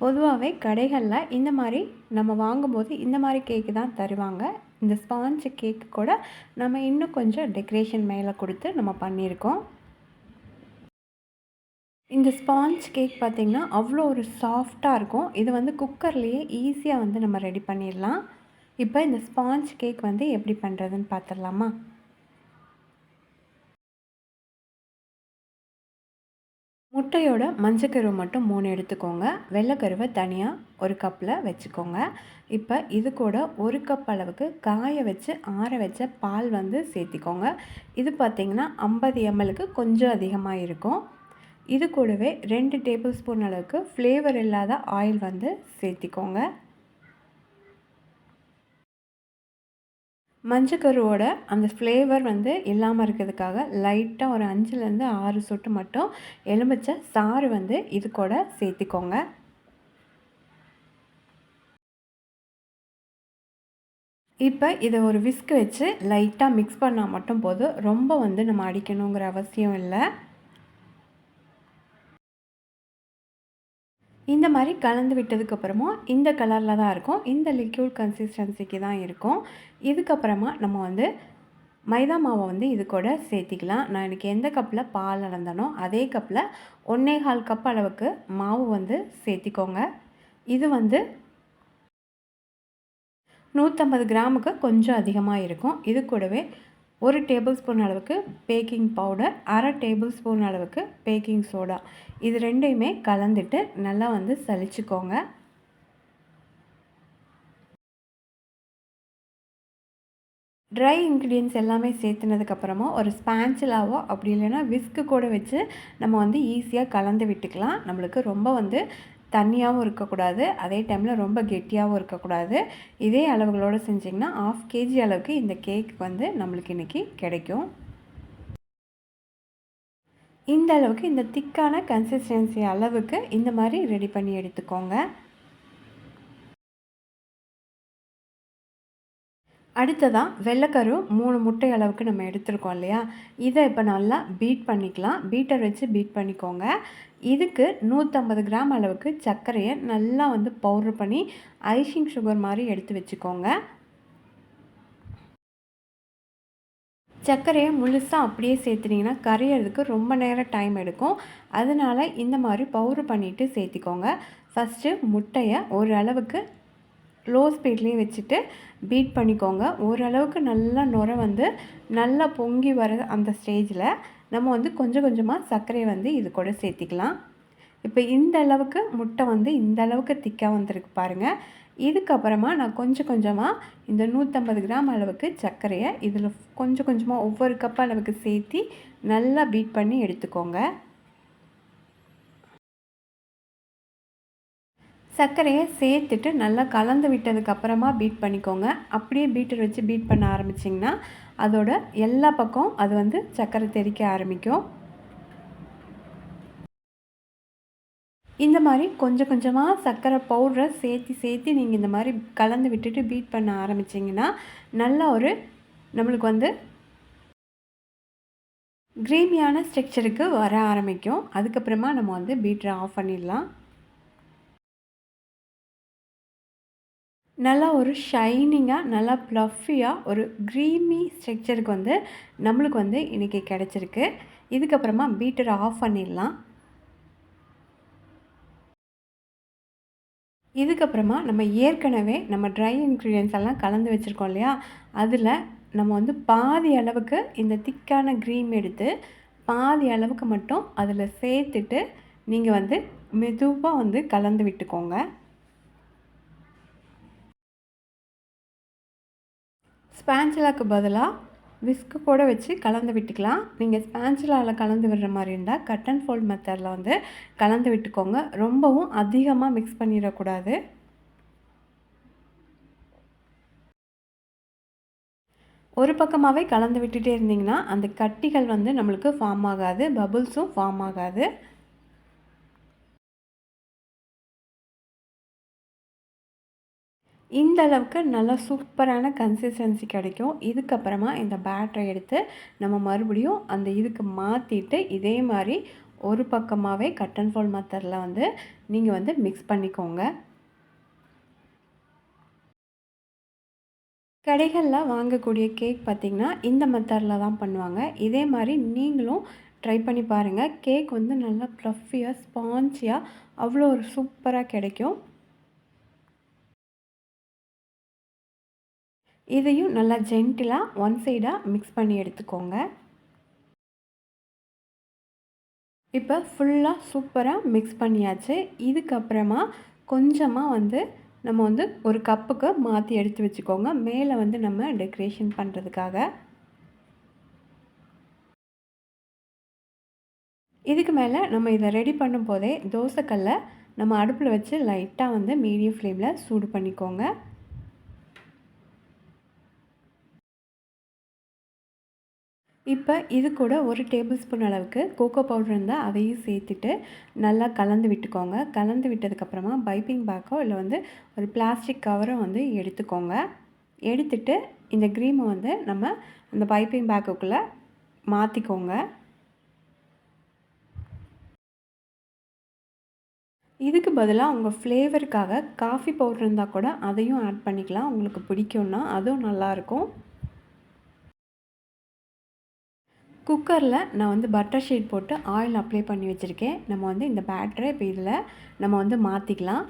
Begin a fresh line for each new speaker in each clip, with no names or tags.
பொதுவாகவே கடைகளில் இந்த மாதிரி நம்ம வாங்கும்போது இந்த மாதிரி கேக்கு தான் தருவாங்க. இந்த ஸ்பாஞ்ச் கேக்கு கூட நம்ம இன்னும் கொஞ்சம் டெக்கரேஷன் மேலே கொடுத்து நம்ம பண்ணியிருக்கோம். இந்த ஸ்பாஞ்ச் கேக் பார்த்திங்கன்னா அவ்வளோ ஒரு சாஃப்டாக இருக்கும். இது வந்து குக்கர்லேயே ஈஸியாக வந்து நம்ம ரெடி பண்ணிடலாம். இப்போ இந்த ஸ்பாஞ்ச் கேக் வந்து எப்படி பண்ணுறதுன்னு பார்த்துடலாமா முட்டையோட மஞ்சக்கருவை மட்டும் மூணு எடுத்துக்கோங்க. வெள்ளைக்கருவை தனியாக ஒரு கப்பில் வச்சுக்கோங்க. இப்போ இது கூட ஒரு கப் அளவுக்கு காய வச்சு ஆற வச்ச பால் வந்து சேர்த்திக்கோங்க. இது பார்த்திங்கன்னா ஐம்பது எம்எலுக்கு கொஞ்சம் அதிகமாக இருக்கும். இது கூடவே ரெண்டு டேபிள் ஸ்பூன் அளவுக்கு ஃப்ளேவர் இல்லாத ஆயில் வந்து சேர்த்திக்கோங்க. மஞ்சக்கருவோட அந்த ஃப்ளேவர் வந்து இல்லாமல் இருக்கிறதுக்காக லைட்டாக ஒரு அஞ்சுலேருந்து ஆறு சொட்டு மட்டும் எலுமிச்சை சாறு வந்து இது கூட சேர்த்திக்கோங்க. இப்போ இதை ஒரு விஸ்க் வச்சு லைட்டாக மிக்ஸ் பண்ணால் மட்டும் போதும். ரொம்ப வந்து நம்ம அடிக்கணுங்கிற அவசியம் இல்லை. இந்த மாதிரி கலந்து விட்டதுக்கப்புறமா இந்த கலரில் தான் இருக்கும். இந்த லிக்யூட் கன்சிஸ்டன்சிக்கு தான் இருக்கும். இதுக்கப்புறமா நம்ம வந்து மைதா மாவை வந்து இது கூட சேர்த்திக்கலாம். நான் எனக்கு எந்த கப்பில் பால் அளந்தனோ அதே கப்பில் ஒன்றே கால் கப் அளவுக்கு மாவு வந்து சேர்த்திக்கோங்க. இது வந்து நூற்றம்பது கிராமுக்கு கொஞ்சம் அதிகமாக இருக்கும். இது கூடவே ஒரு டேபிள் ஸ்பூன் அளவுக்கு பேக்கிங் பவுடர் அரை டேபிள் ஸ்பூன் அளவுக்கு பேக்கிங் சோடா இது ரெண்டையுமே கலந்துட்டு நல்லா வந்து சலிச்சுக்கோங்க. ட்ரை இன்க்ரீடியன்ஸ் எல்லாமே சேர்த்துனதுக்கப்புறமா ஒரு ஸ்பான்சிலாவோ அப்படி இல்லைன்னா விஸ்க்கு கூட வச்சு நம்ம வந்து ஈஸியாக கலந்து விட்டுக்கலாம். நம்மளுக்கு ரொம்ப வந்து தண்ணியாகவும் இருக்கக்கூடாது. அதே டைமில் ரொம்ப கெட்டியாகவும் இருக்கக்கூடாது. இதே அளவுகளோடு செஞ்சிங்கன்னா ஆஃப் கேஜி அளவுக்கு இந்த கேக் வந்து நம்மளுக்கு இன்றைக்கி கிடைக்கும். இந்த அளவுக்கு இந்த திக்கான கன்சிஸ்டன்சி அளவுக்கு இந்த மாதிரி ரெடி பண்ணி எடுத்துக்கோங்க. அடுத்ததாக வெள்ளைக்கரு மூணு முட்டை அளவுக்கு நம்ம எடுத்துருக்கோம் இல்லையா? இதை இப்போ நல்லா பீட் பண்ணிக்கலாம். பீட்டர் வச்சு பீட் பண்ணிக்கோங்க. இதுக்கு நூற்றம்பது கிராம் அளவுக்கு சர்க்கரையை நல்லா வந்து பவுட்ரு பண்ணி ஐசிங் சுகர் மாதிரி எடுத்து வச்சுக்கோங்க. சர்க்கரையை முழுசாக அப்படியே சேர்த்துனீங்கன்னா கரையிறதுக்கு ரொம்ப நேரம் டைம் எடுக்கும். அதனால் இந்த மாதிரி பவுட்ரு பண்ணிவிட்டு சேர்த்திக்கோங்க. ஃபஸ்ட்டு முட்டையை ஒரு அளவுக்கு லோ ஸ்பீட்லேயே வச்சுட்டு பீட் பண்ணிக்கோங்க. ஓரளவுக்கு நல்லா நுர வந்து நல்லா பொங்கி வர அந்த ஸ்டேஜில் நம்ம வந்து கொஞ்சம் கொஞ்சமாக சர்க்கரையை வந்து இது கூட சேர்த்திக்கலாம். இப்போ இந்த அளவுக்கு முட்டை வந்து இந்த அளவுக்கு திக்காக வந்திருக்கு பாருங்கள் இதுக்கப்புறமா நான் கொஞ்சம் கொஞ்சமாக இந்த நூற்றம்பது கிராம் அளவுக்கு சர்க்கரையை இதில் கொஞ்சம் கொஞ்சமாக ஒவ்வொரு கப் அளவுக்கு சேர்த்தி நல்லா பீட் பண்ணி எடுத்துக்கோங்க. சர்க்கரையை சேர்த்துட்டு நல்லா கலந்து விட்டதுக்கப்புறமா பீட் பண்ணிக்கோங்க. அப்படியே பீட்டர் வச்சு பீட் பண்ண ஆரம்பிச்சிங்கன்னா அதோட எல்லா பக்கம் அது வந்து சர்க்கரை தெறிக்க ஆரம்பிக்கும். இந்த மாதிரி கொஞ்சம் கொஞ்சமாக சர்க்கரை பவுடரை சேர்த்து சேர்த்து நீங்கள் இந்த மாதிரி கலந்து விட்டுட்டு பீட் பண்ண ஆரம்பிச்சிங்கன்னா நல்லா ஒரு நம்மளுக்கு வந்து க்ரீமியான ஸ்ட்ரக்சருக்கு வர ஆரம்பிக்கும். அதுக்கப்புறமா நம்ம வந்து பீட்டரை ஆஃப் பண்ணிடலாம். நல்லா ஒரு ஷைனிங்காக நல்லா ப்ளஃபியாக ஒரு க்ரீமி ஸ்ட்ரக்சருக்கு வந்து நம்மளுக்கு வந்து இன்றைக்கி கிடச்சிருக்கு. இதுக்கப்புறமா பீட்டர் ஆஃப் பண்ணிடலாம். இதுக்கப்புறமா நம்ம ஏற்கனவே நம்ம ட்ரை இன்க்ரீடியன்ஸ் எல்லாம் கலந்து வச்சுருக்கோம் இல்லையா? அதில் நம்ம வந்து பாதி அளவுக்கு இந்த திக்கான க்ரீம் எடுத்து பாதி அளவுக்கு மட்டும் அதில் சேர்த்துட்டு நீங்கள் வந்து மெதுவாக வந்து கலந்து விட்டுக்கோங்க. ஸ்பான்சிலாக்கு பதிலாக விஸ்க்கு கூட வச்சு கலந்து விட்டுக்கலாம். நீங்கள் ஸ்பான்சிலாவில் கலந்து விடுற மாதிரி இருந்தால் கட் அண்ட் ஃபோல்ட் மெத்தடில் வந்து கலந்து விட்டுக்கோங்க. ரொம்பவும் அதிகமாக மிக்ஸ் பண்ணிடக்கூடாது. ஒரு பக்கமாகவே கலந்து விட்டுட்டே இருந்திங்கன்னா அந்த கட்டிகள் வந்து நம்மளுக்கு ஃபார்ம் ஆகாது. பபுள்ஸும் ஃபார்ம் ஆகாது. இந்த அளவுக்கு நல்லா சூப்பரான கன்சிஸ்டன்சி கிடைக்கும். இதுக்கப்புறமா இந்த பேட்டரை எடுத்து நம்ம மறுபடியும் அந்த இதுக்கு மாற்றிட்டு இதே மாதிரி ஒரு பக்கமாகவே கட் அண்ட் ஃபோல் மெத்தடில் வந்து நீங்கள் வந்து மிக்ஸ் பண்ணிக்கோங்க. கடைகளில் வாங்கக்கூடிய கேக் பார்த்திங்கன்னா இந்த மெத்தடில் தான் பண்ணுவாங்க. இதே மாதிரி நீங்களும் ட்ரை பண்ணி பாருங்கள் கேக் வந்து நல்லா ப்ளஃபியாக ஸ்பான்ச்சியாக அவ்வளோ ஒரு சூப்பராக கிடைக்கும். இதையும் நல்லா ஜென்டிலாக ஒன் சைடாக மிக்ஸ் பண்ணி எடுத்துக்கோங்க. இப்போ ஃபுல்லாக சூப்பராக மிக்ஸ் பண்ணியாச்சு. இதுக்கப்புறமா கொஞ்சமாக வந்து நம்ம வந்து ஒரு கப்புக்கு மாற்றி எடுத்து வச்சுக்கோங்க. மேலே வந்து நம்ம டெக்கரேஷன் பண்ணுறதுக்காக இதுக்கு மேலே நம்ம இதை ரெடி பண்ணும் போதே தோசைக்கல்லை நம்ம அடுப்பில் வச்சு லைட்டாக வந்து மீடியம் ஃப்ளேமில் சூடு பண்ணிக்கோங்க. இப்போ இது கூட ஒரு டேபிள் ஸ்பூன் அளவுக்கு கோகோ பவுடர் இருந்தால் அதையும் சேர்த்துட்டு நல்லா கலந்து விட்டுக்கோங்க. கலந்து விட்டதுக்கப்புறமா பைப்பிங் பேக்கோ இல்லை வந்து ஒரு பிளாஸ்டிக் கவரோ வந்து எடுத்துக்கோங்க. எடுத்துட்டு இந்த க்ரீமை வந்து நம்ம அந்த பைப்பிங் பேக்குக்குள்ளே மாற்றிக்கோங்க இதுக்கு பதிலாக உங்கள் ஃப்ளேவருக்காக காஃபி பவுடர் இருந்தால் கூட அதையும் ஆட் பண்ணிக்கலாம். உங்களுக்கு பிடிக்கும்னா அதுவும் நல்லாயிருக்கும் குக்கரில் நான் வந்து பட்டர் ஷீட் போட்டு ஆயில் அப்ளை பண்ணி வச்சுருக்கேன். நம்ம வந்து இந்த பேட்டரை இப்போ இதில் நம்ம வந்து மாற்றிக்கலாம்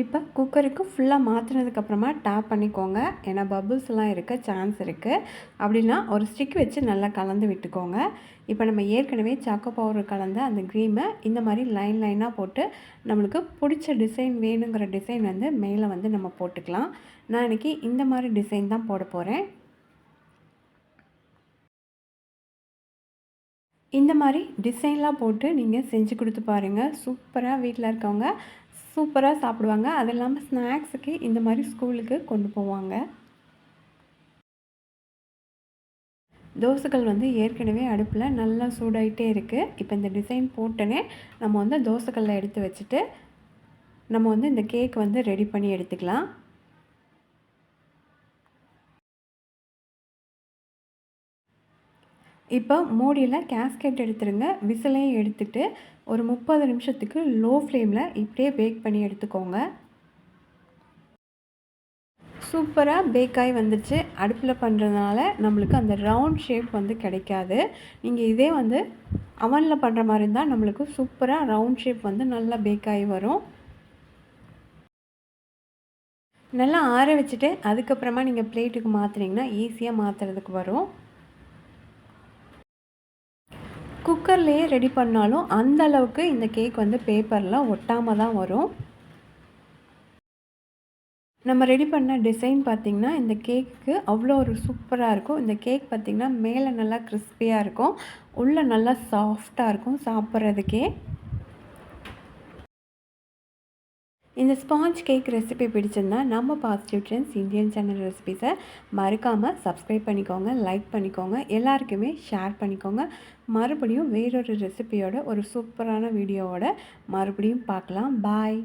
இப்போ குக்கருக்கு ஃபுல்லாக மாற்றினதுக்கப்புறமா டேப் பண்ணிக்கோங்க. ஏன்னா பபுள்ஸ்லாம் இருக்க சான்ஸ் இருக்குது அப்படின்னா ஒரு ஸ்டிக் வச்சு நல்லா கலந்து விட்டுக்கோங்க. இப்போ நம்ம ஏற்கனவே சாக்கோ பவுடர் கலந்த அந்த க்ரீமை இந்த மாதிரி லைன் லைனாக போட்டு நம்மளுக்கு பிடிச்ச டிசைன் வேணுங்கிற டிசைன் வந்து மேலே வந்து நம்ம போட்டுக்கலாம். நான் இன்றைக்கி இந்த மாதிரி டிசைன் தான் போட போகிறேன் இந்த மாதிரி டிசைன்லாம் போட்டு நீங்கள் செஞ்சு கொடுத்து பாருங்கள் சூப்பராக வீட்டில் இருக்கவங்க சூப்பராக சாப்பிடுவாங்க. அது இல்லாமல் ஸ்நாக்ஸுக்கு இந்த மாதிரி ஸ்கூலுக்கு கொண்டு போவாங்க. தோசைகள் வந்து ஏற்கனவே அடுப்பில் நல்லா சூடாகிட்டே இருக்குது இப்போ இந்த டிசைன் போட்டோன்னே நம்ம வந்து தோசைக்கல்ல எடுத்து வச்சுட்டு நம்ம வந்து இந்த கேக் வந்து ரெடி பண்ணி எடுத்துக்கலாம். இப்போ மூடியில் கேஸ்கெட் எடுத்துருங்க. விசிலையும் எடுத்துகிட்டு ஒரு முப்பது நிமிஷத்துக்கு லோ ஃப்ளேமில் இப்படியே பேக் பண்ணி எடுத்துக்கோங்க. சூப்பராக பேக் ஆகி வந்துடுச்சு அடுப்பில் பண்ணுறதுனால நம்மளுக்கு அந்த ரவுண்ட் ஷேப் வந்து கிடைக்காது. நீங்கள் இதே வந்து அவனில் பண்ணுற மாதிரி இருந்தால் நம்மளுக்கு சூப்பராக ரவுண்ட் ஷேப் வந்து நல்லா பேக் ஆகி வரும். நல்லா ஆற வச்சுட்டு அதுக்கப்புறமா நீங்கள் பிளேட்டுக்கு மாற்றுனீங்கன்னா ஈஸியாக மாற்றுறதுக்கு வரும். குக்கர்லேயே ரெடி பண்ணாலும் அந்த அளவுக்கு இந்த கேக் வந்து பேப்பரில் ஒட்டாமல் தான் வரும். நம்ம ரெடி பண்ண டிசைன் பார்த்திங்கன்னா இந்த கேக்கு அவ்வளோ ஒரு சூப்பராக இருக்கும். இந்த கேக் பார்த்திங்கன்னா மேலே நல்லா கிறிஸ்பியாக இருக்கும். உள்ளே நல்லா சாஃப்டாக இருக்கும் சாப்பிட்றதுக்கே. இந்த ஸ்பாஞ்ச் கேக் ரெசிபி பிடிச்சிருந்தா நம்ம பாசிட்டிவ் ட்ரெண்ட்ஸ் இந்தியன் சேனல் ரெசிபிஸை மறக்காமல் சப்ஸ்கிரைப் பண்ணிக்கோங்க லைக் பண்ணிக்கோங்க எல்லாருக்குமே ஷேர் பண்ணிக்கோங்க. மறுபடியும் வேறொரு ரெசிபியோட ஒரு சூப்பரான வீடியோவோட மறுபடியும் பார்க்கலாம். பாய்